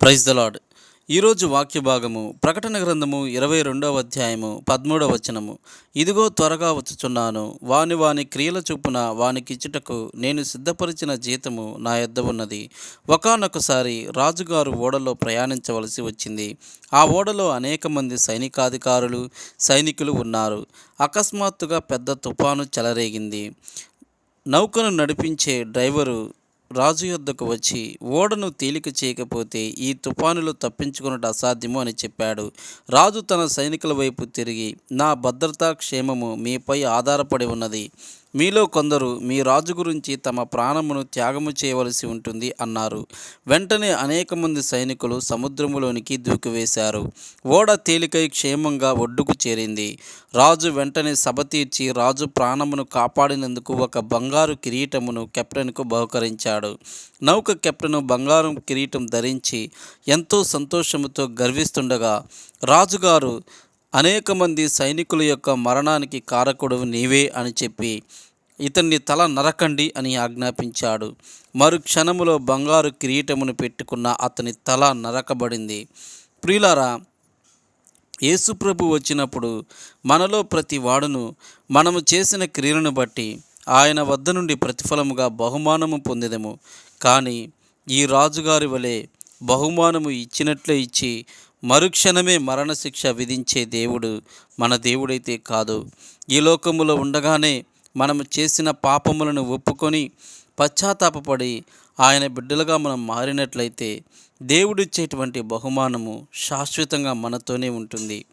Praise the lord ఈరోజు వాక్య భాగము ప్రకటన గ్రంథము ఇరవై రెండవ అధ్యాయము పదమూడవ వచనము. ఇదిగో త్వరగా వచ్చుచున్నాను. వాని వాని క్రియల చొప్పున వానికిచ్చుటకు నేను సిద్ధపరిచిన జీతము నా యొద్ద ఉన్నది. ఒకనొకసారి రాజుగారు ఓడలో ప్రయాణించవలసి వచ్చింది. ఆ ఓడలో అనేక మంది సైనికాధికారులు సైనికులు ఉన్నారు. అకస్మాత్తుగా పెద్ద తుఫాను చెలరేగింది. నౌకను నడిపించే డ్రైవరు రాజు యొద్దకు వచ్చి ఓడను తేలిక చేయకపోతే ఈ తుఫానులో తప్పించుకున్నట్టు అసాధ్యము అని చెప్పాడు. రాజు తన సైనికుల వైపు తిరిగి నా భద్రతా క్షేమము మీపై ఆధారపడి ఉన్నది. మీలో కొందరు మీ రాజు గురించి తమ ప్రాణమును త్యాగము చేయవలసి ఉంటుంది అన్నారు. వెంటనే అనేక మంది సైనికులు సముద్రములోనికి దూకివేశారు. ఓడ తేలికై క్షేమంగా ఒడ్డుకు చేరింది. రాజు వెంటనే సభ తీర్చి రాజు ప్రాణమును కాపాడినందుకు ఒక బంగారు కిరీటమును కెప్టెన్కు బహుకరించాడు. నౌక కెప్టెను బంగారం కిరీటం ధరించి ఎంతో సంతోషముతో గర్విస్తుండగా రాజుగారు అనేక మంది సైనికుల యొక్క మరణానికి కారకుడు నీవే అని చెప్పి ఇతన్ని తల నరకండి అని ఆజ్ఞాపించాడు. మరు క్షణములో బంగారు కిరీటమును పెట్టుకున్న అతని తల నరకబడింది. ప్రియులారా యేసుప్రభు వచ్చినప్పుడు మనలో ప్రతి వాడును మనము చేసిన క్రియలను బట్టి ఆయన వద్ద నుండి ప్రతిఫలముగా బహుమానము పొందెదము. కానీ ఈ రాజుగారి వలె బహుమానము ఇచ్చినట్లే ఇచ్చి మరుక్షణమే మరణశిక్ష విధించే దేవుడు మన దేవుడైతే కాదు. ఈ లోకములో ఉండగానే మనము చేసిన పాపములను ఒప్పుకొని పశ్చాత్తాపడి ఆయన బిడ్డలుగా మనం మారినట్లయితే దేవుడిచ్చేటువంటి బహుమానము శాశ్వతంగా మనతోనే ఉంటుంది.